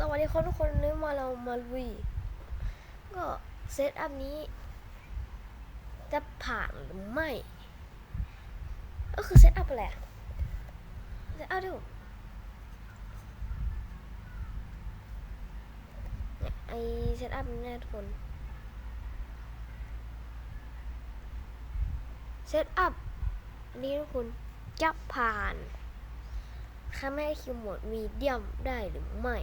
สวัสดีคนทุกคนนี้มาเรามาลุยก็เซตอัพนี้ จะผ่านหรือไม่ ก็คือเซตอัพอะไรอะเซตอัพที่ผมเนี่ยไอเซตอัพนี่นะทุกคนเซตอัพนี้ทุกคนจะผ่านค่าแม่คิวโหมดมีเดียมได้หรือไม่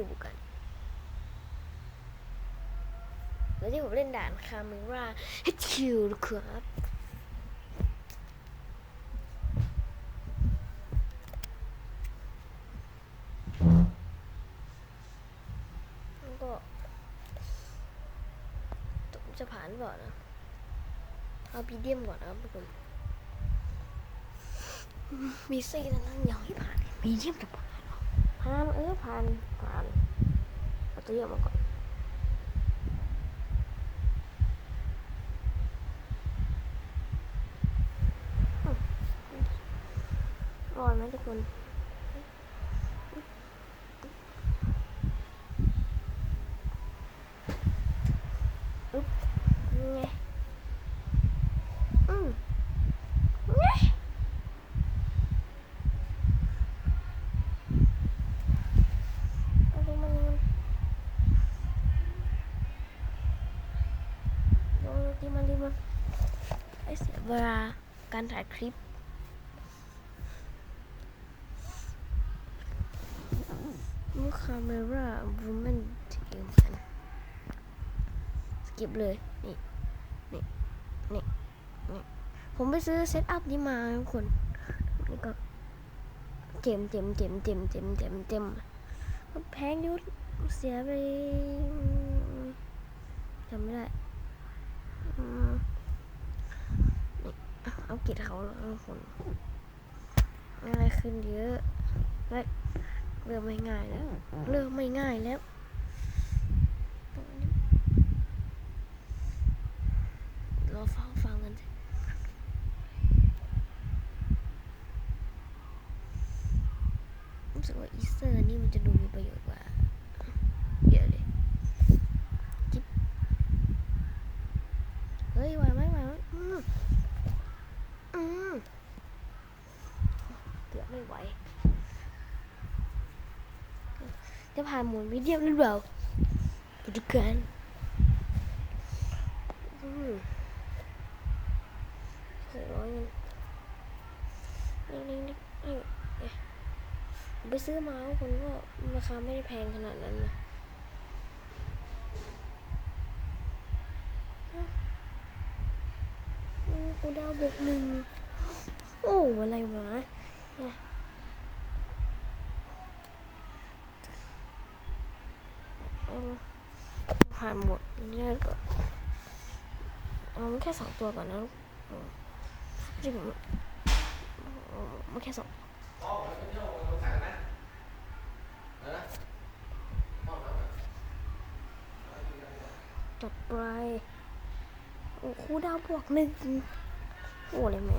ดูกันแล้วที่ผมเล่นด่านคาเมราคิวครับแล้วก็จะผ่านหรือเปล่านะเอาพีเดียมก่อนนะครับทุกคนมีซี่ล้วนั่งยาวให้ผ่านมีเดียมจะผ่าน ผ่านเออผ่านผ่านเอาตัวเยอะมาก่อนร้อนไหมทุกคนอึ๊บไง อืมเงี้ยเอาดิมันมันเอาดิมันดิมันไอเสียเวลา การถ่ายคลิปมุคาเมราวูแมนทีมกันสกิปเลย นี่ นี่ นี่ นี่ ผมไปซื้อเซตอัพนี้มาทุกคน นี่ก็เจ็มเจ็มเจ็มเจ็มเจ็มเจ็มเจ็มแพงยุดเสียไปจำไม่ได้ อากิดเขาล้วทุกคนง่ายขึ้นเยอะและเริ่มไม่ง่ายแล้วเริ่มไม่ง่ายแล้วรอฟังฟังกันสิรู้สึกว่าอีสเตอร์นี่มันจะดูมีประโยชน์กว่าเยอะเลยจิ๊บเฮ้ยไหวไหมไหวไหมอืมอืมเกือบไม่ไหว จะ ผ่านหมุนวิดีโอหรือเปล่าไปดูกันร้อยเงินนี่นี่นี่นี่ผมไปซื้อมาทุกคนก็ราคาไม่ได้แพงขนาดนั้นนะอืมกูดาวบวกหนึ่งโอ้ อะไรวะเนี่ยเอา ผ่านหมดเนี่ยก็เอามันแค่สองตัวก่อนนะอืมจริงมันแค่สองจัดไปโอ้ครูดาวบวกหนึ่งโอ้เลยแม่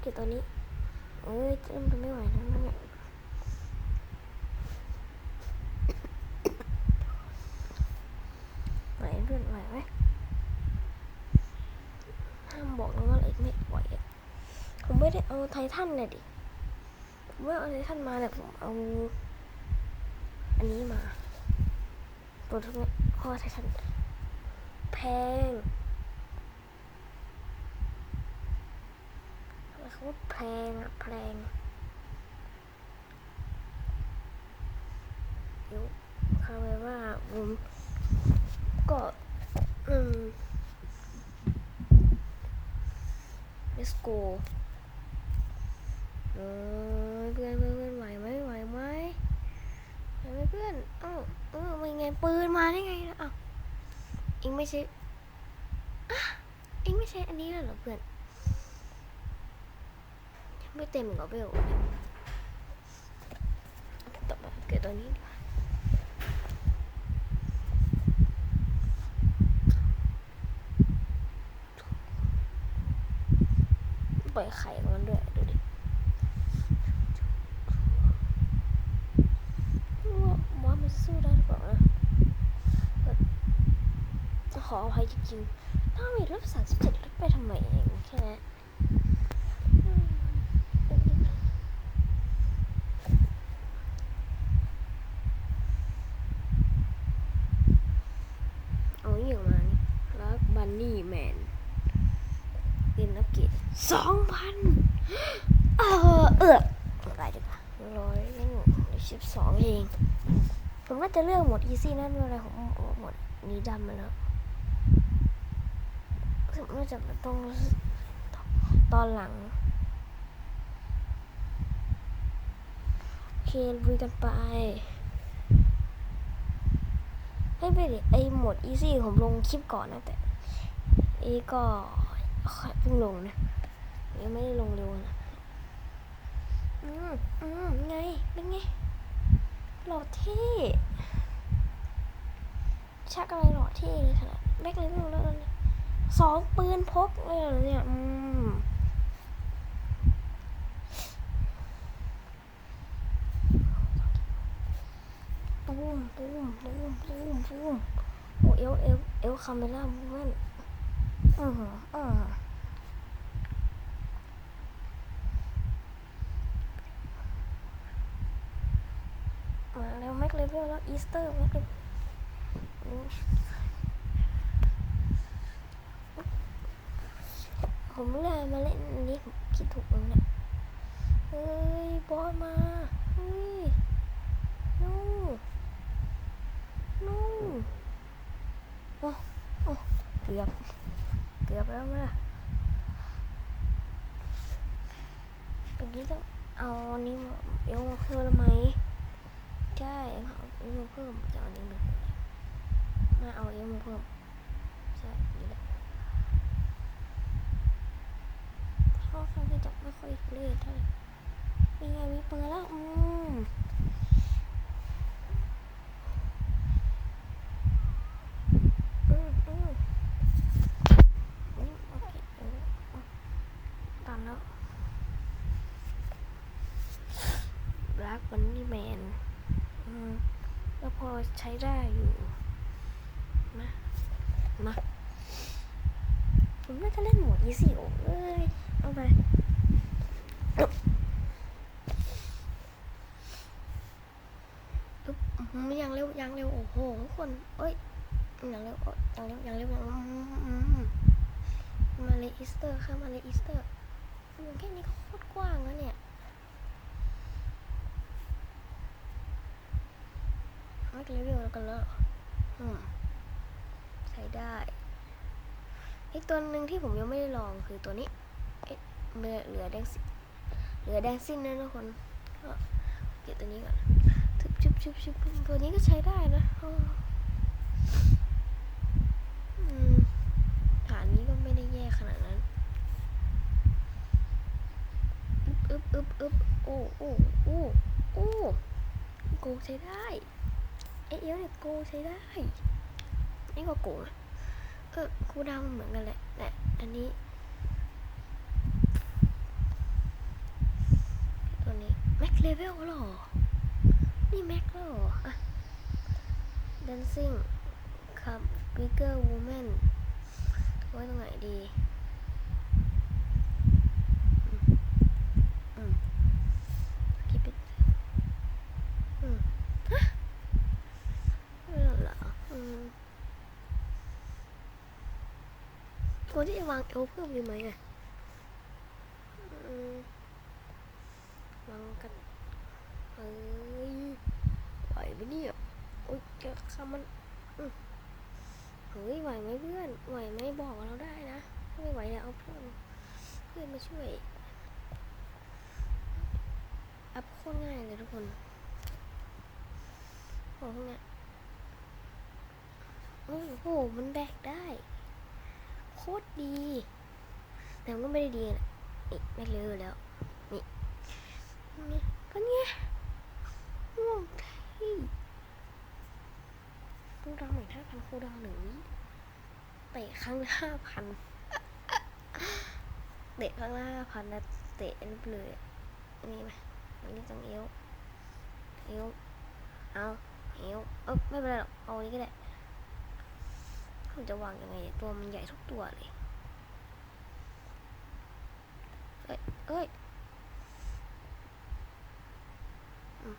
เก็บตัวนี้ เอ้ยเจ้มนไม่ไหวแล้วนะเนี่ยไหวเพื่อนไหวไหมห้ามบอกนะว่าเล็กไม่ไหวอะผมไม่ได้ เอาไททันเลยดิผมไม่เอาไททันมาแต่ผมเอา อันนี้มาตัวทุกนี้เพราะว่าไททันแพงอะไรคำว่าแพงอะแพงเดี๋ยวคาไว้ว่าผมก็อืม let's go เออเพื่อนเพื่อนเพื่อนไหวไหมไหวไหมไหวไหมเพื่อนเอ้าเออมันไงปืนมาได้ไงนะอ้าวเองไม่ใช่อะเองไม่ใช่อันนี้แล้วเหรอเพื่อนยังไม่เต็มเหรอเบลต่อมาเกิดตัวนี้ปล่อยไข่มันด้วย ดูดิ ออภัยจริงๆถ้ามีลบสามสิบเจ็ดลบไปทำไมเองแค่นั้นเอาอย่างมานี่รักบันนี่แมนเอ็นอัพเกรดสองพันเออเอออะไรดีกว่าร้อยหนึ่งสิบสองเอง ผมว่าจะเลือกหมดอีซี่นั่นอะไรผมเอาหมดนี้ดำมาแล้ว ผมน่าจะมาต้องตอนหลัง โอเคลุยกันไป ให้ไปดิไอหมดอีซี่ผมลงคลิปก่อนนะแต่ไอก็เพิ่งลงนะยังไม่ได้ลงเร็วนะอืมอืมไง เป็นไงหล่อเท่ชักอะไรหล่อเท่เลยขนาดแม็กเลยไม่รู้แล้วเนี่ย สองปืนพกเนี่ยอืมตูมตูมตูมตูมตูมโอ้เอลเอลเอลคาเมล่ามูเมนอือหืออือหือมาแล้วแม็กเลเวลแล้วอีสเตอร์แม็กเลเวล ผมเลยมาเล่นอันนี้ผมคิดถูกแล้วเนี่ยเฮ้ยบอสมาเฮ้ยนู่นู่โอ้โอ้เกือบเกือบแล้วมาตรงนี้ต้องเอาอันนี้มาเอวมาเพิ่มแล้วไหมใช่เอาเอ็มาเพิ่มจะเอาอันนี้มามาเอาเอ็มมาเพิ่มใช่นี่แหละ จับไม่ค่อยเล่นเท่าไหร่มีไงมีปืนแล้วอืมอืมอืมโอเคอออะตามแล้วอืมก็พอใช้ได้อยู่มามาผมน่าจะเล่นโหมด easy โอ้เอ้ย เอาไปปึ๊บอื้อหือ ยังเร็วยังเร็วโอ้โหทุกคนเอ้ยยังเร็วยังเร็วยังเร็วยังมาเลยอีสเตอร์ค่ะมาเลยอีสเตอร์มันแค่นี้ก็โคตรกว้างแล้วเนี่ยไม่เลเวลแล้วกันแล้วอืมใช้ได้อีกตัวหนึ่งที่ผมยังไม่ได้ลองคือตัวนี้ เอ๊ะเหลือแดงสิ เหลือแดงสิ้นนะทุกคนเก็บตัวนี้ก่อนชุบชุบชุบชุบตัวนี้ก็ใช้ได้นะอืมฐานนี้ก็ไม่ได้แย่ขนาดนั้นอึบอึบอึบโอ้โอ้โอ้โอ้โกใช้ได้เอเดี๋ยวเนี่ยโกใช้ได้นี่ก็โกนะเออคูลดาวมันเหมือนกันแหละแต่อันนี้ ตัวนี้แม็ก เลเวลหรอ นี่แม็กหรออะ dancing ครับ bigger woman ไว้ตรงไหนดีอืมอืมฮะไม่รอกเหรอควรที่จะวางเอลเพิ่มดีไหมอะอืมวางกัน เอ้ยไหวไหมเนี่ยโอ๊ยจอคำมันเฮ้ยไหวไหมเพื่อนไหวไหมบอกเราได้นะถ้าไม่ไหวเนี่ยเอาเพื่อนเพื่อนมาช่วยอัพโคตรง่ายเลยทุกคนโอ้โหเนี่ยโอ้โหมันแบกได้ โคตรดี แต่มันก็ไม่ได้ดีนะนี่ไม่เลอแล้วนี่นี่ก็เนี่ยง่วงที่คู ดาวหนึ่งห้าพันคูดาวหนึ่งเตะครั้งละห้าพันเตะครั้งละห้าพันนะเตะเลยอะนี่ไหมอันนี้ต้องเอวเอวเอาเอวเออไม่เป็นไรหรอกเอาอันนี้ก็ได้ผมจะวางยังไงตัวมันใหญ่ทุกตัวเลยเอ้ยเอ้ยอืม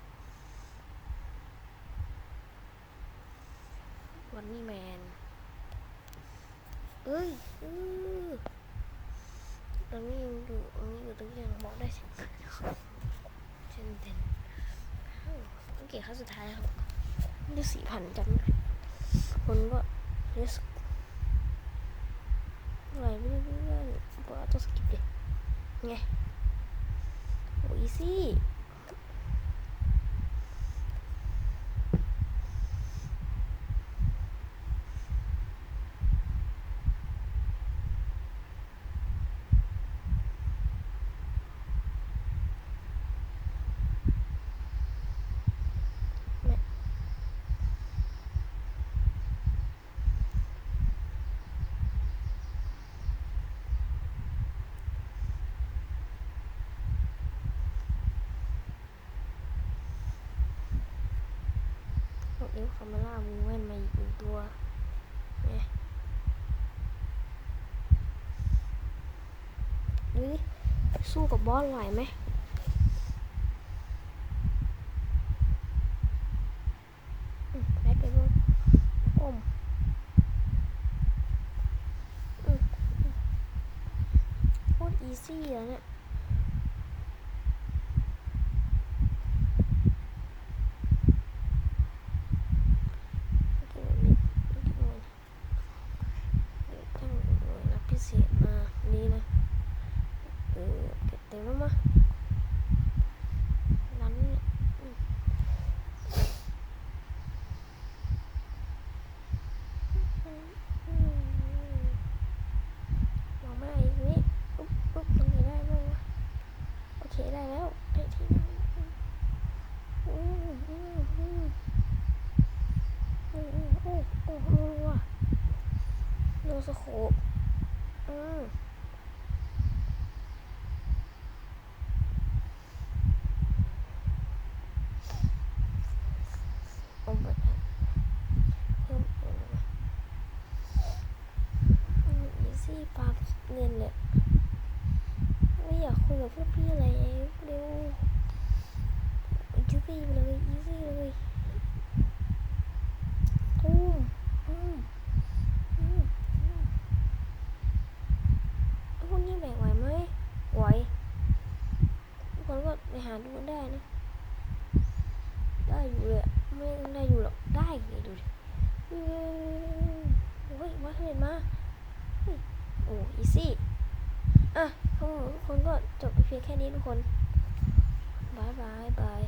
วันนี้แมน เอ้ยเออ ตรงนี้ยังอยู่ตรงนี้อยู่ตรงนี้ยังบอกได้สิเจนเดนโอเก็บขั้นสุดท้ายครับได้สี่พันจำไม่ผิดคนก็เรียกอะไรไม่ได้เรื่องก็ต้องสกิปเลยไงโอ้ยซี่ หมดนิ้วคาเมล่ามูเว่นมาอีกหนึ่งตัวไงดูดิสู้กับบอสไหวไหมแม็กไปเลยอมอืมอืมโคตรอีซี่อะเนี่ย เก็บเงินเก็บเงินเดี๋ยวตั้งหน่วยรับพิเศษมานี่นะเออเก็บเต็มแล้วมั้ยร้านนี้อืมอืมวางไม่ได้อีกนี่ปุ๊บปุ๊บตรงนี้ได้บ้างวะโอเคได้แล้วได้ที่นั่งอืมอืมอืม โอ้โอ้โอ้โอ้โอ้ว่ะ โนสโคปอืมโอ้ไม่เพิ่มเงินมาอืมอีซี่ปาเงินเนี่ยไม่อยากคุยกับพวกพี่อะไรเร็วอีซี่ไปเลยอีซี่เลย อืมอืมอืมอืมพวกนี้แบกไหวไหมไหวทุกคน ก็ไปหาดูกันได้นะ ได้อยู่เลยไม่ต้องได้อยู่หรอก ได้เลยดูดิเฮ้ยมาเห็นมาเฮ้ยโอ้อีซี่ อะทุกคนก็จบไปเพียงแค่นี้ทุกคนบายบายบาย